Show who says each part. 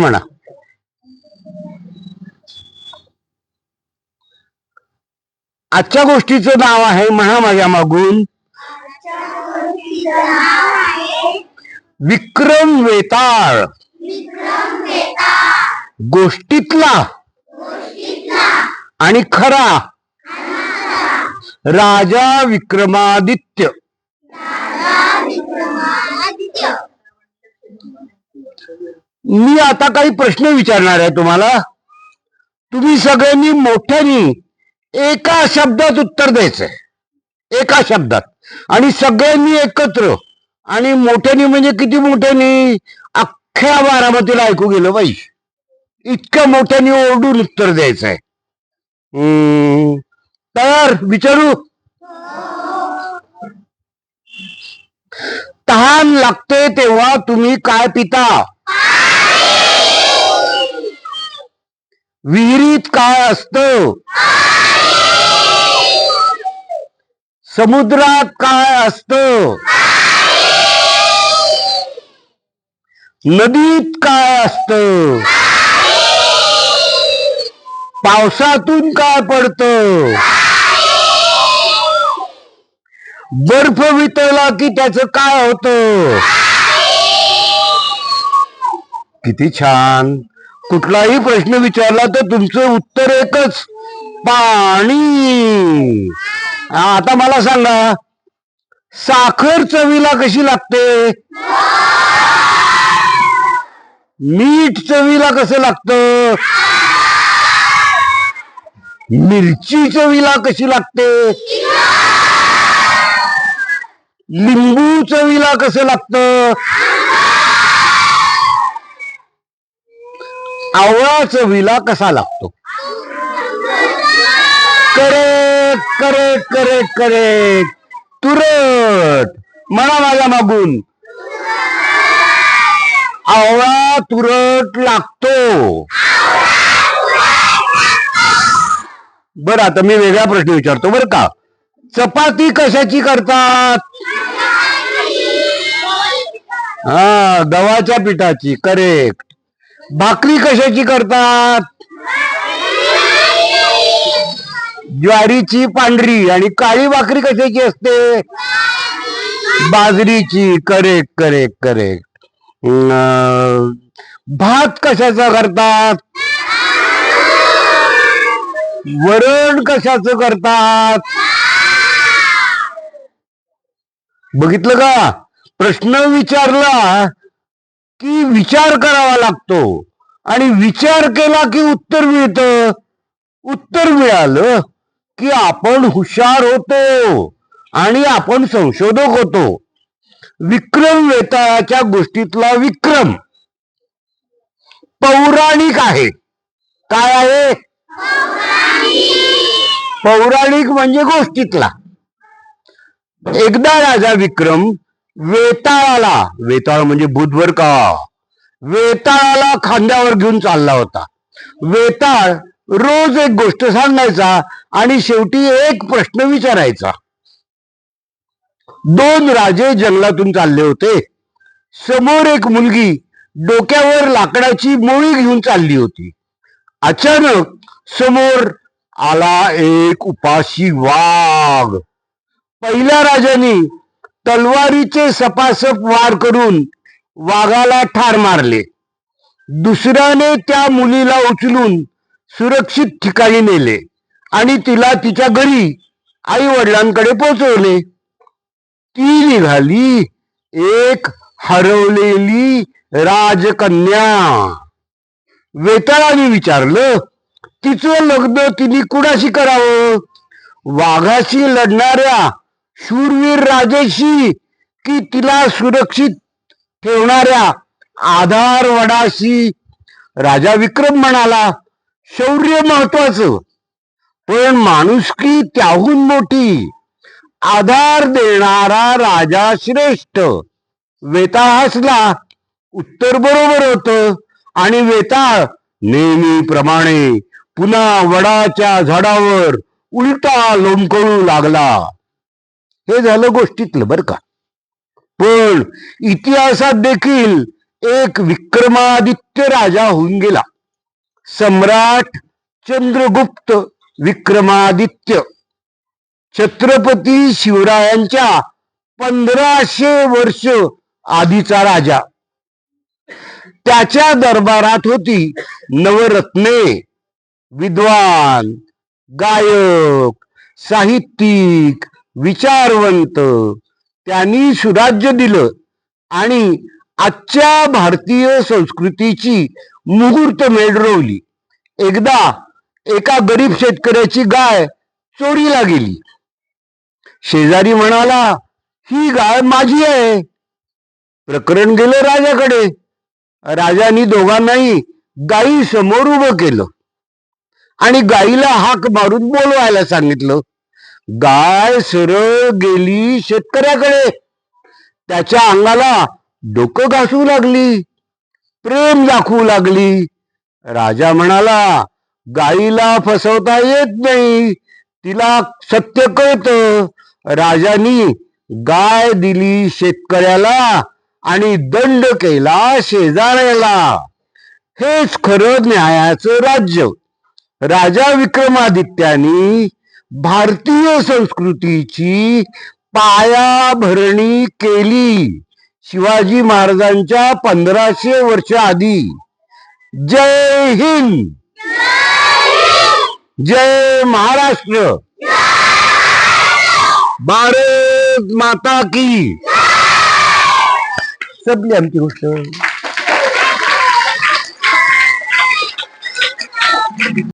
Speaker 1: म्हणा. आजच्या गोष्टीचं नाव आहे म्हणा माझ्या मागून. विक्रम वेताळ. गोष्टीतला. आणि खरा. राजा विक्रमादित्य. मी आता काही प्रश्न विचारणार आहे तुम्हाला. तुम्ही सगळ्यांनी मोठ्यानी एका शब्दात उत्तर द्यायचंय. एका शब्दात. आणि सगळ्यांनी एकत्र. आणि मोठ्यानी म्हणजे किती मोठ्यानी? अख्ख्या बारामतीला ऐकू गेलं बाई. इतक्या मोठ्यानी ओरडून उत्तर द्यायचंय. हम्म, तयार? विचारू? तहान लागते तेव्हा तुम्ही काय पिता? विहिरीत काय असत? समुद्रात काय असत? नदीत काय असतं? पावसातून काय पडतं? बर्फ वितळला की त्याचं काय होतं? किती छान! कुठलाही प्रश्न विचारला तर तुमचं उत्तर एकच. पाणी. आता मला सांगा साखर चवीला कशी लागते? मीठ चवीला कसं लागतं? मिरची चवीला कशी लागते? लिंबू चवीला कसं लागतं? आवळा चवीला कसा लागतो? करेक्ट करेक्ट करेक्ट करेक्ट तुरट. म्हणा माझ्या मागून. आवळा तुरट लागतो. बर आता मी वेगळा प्रश्न विचारतो बर का? चपाती कशाची करतात? हा गव्हाच्या पिठाची. करेक्ट भाकरी कशाची करतात? ज्वारीची पांढरी. आणि काळी भाकरी कशाची असते? बाजरीची. करेक्ट करेक्ट करेक्ट भात कशाचा करतात? वरण कशाचं करतात? बघितलं का? प्रश्न विचारला. की विचार करावा लागतो. आणि विचार केला की उत्तर मिळतं. उत्तर मिळालं की आपण हुशार होतो. आणि आपण संशोधक होतो. विक्रम वेताळाच्या गोष्टीतला विक्रम. पौराणिक आहे. काय आहे? पौराणिक म्हणजे गोष्टीतला. एकदा राजा विक्रम वेताळाला. वेताळ म्हणजे बुधवर का? वेताळाला खांद्यावर घेऊन चालला होता. वेताळ रोज एक गोष्ट सांगायचा आणि शेवटी एक प्रश्न विचारायचा. दोन राजे जंगलातून चालले होते. समोर एक मुलगी डोक्यावर लाकडाची मोळी घेऊन चालली होती. अचानक समोर आला एक उपाशी वाघ. पहिल्या राजाने तलवारीचे सपासप वार करून वाघाला ठार मारले. दुसऱ्याने त्या मुलीला उचलून सुरक्षित ठिकाणी नेले आणि तिला तिच्या घरी आई वडिलांकडे पोहोचवले ती निघाली एक हरवलेली राजकन्या. वेताळाने विचारलं तिचं लग्न तिने कुणाशी करावं? वाघाशी लढणाऱ्या शूरवीर राजेशी की तिला सुरक्षित ठेवणाऱ्या आधार वडाशी राजा विक्रम म्हणाला शौर्य महत्वाचं पण माणुसकी त्याहून मोठी. आधार देणारा राजा श्रेष्ठ. वेताळ हसला. उत्तर बरोबर होत आणि वेताळ नेहमीप्रमाणे पुन्हा वडाच्या झाडावर उलटा लोंबकळू लागला. हे झालं गोष्टीतलं बर का. पण इतिहासात देखील एक विक्रमादित्य राजा होऊन गेला. सम्राट चंद्रगुप्त विक्रमादित्य. छत्रपती शिवरायांच्या पंधराशे वर्ष आधीचा राजा. त्याच्या दरबारात होती नवरत्ने विद्वान गायक साहित्यिक विचारवंत. त्यांनी सुराज्य दिलं आणि आजच्या भारतीय संस्कृतीची मुहूर्त मेढ रोवली एकदा एका गरीब शेतकऱ्याची गाय चोरीला गेली. शेजारी म्हणाला ही गाय माझी आहे. प्रकरण गेलं राजाकडे. राजानी दोघांनाही गायी समोर उभं केलं आणि गाईला हाक मारून बोलवायला सांगितलं. गाय सरळ गेली शेतकऱ्याकडे. त्याच्या अंगाला डोकं घासू लागली. प्रेम दाखवू लागली. राजा म्हणाला गाईला फसवता येत नाही. तिला सत्य कळतं. राजानी गाय दिली शेतकऱ्याला आणि दंड केला शेजाऱ्याला. हेच खरं न्यायाचं राज्य. राजा विक्रमादित्यानी भारतीय संस्कृतीची पायाभरणी केली. शिवाजी महाराजांच्या पंधराशे वर्ष आधी. जय हिंद. जय महाराष्ट्र. भारत माता की. सबली आमची गोष्ट.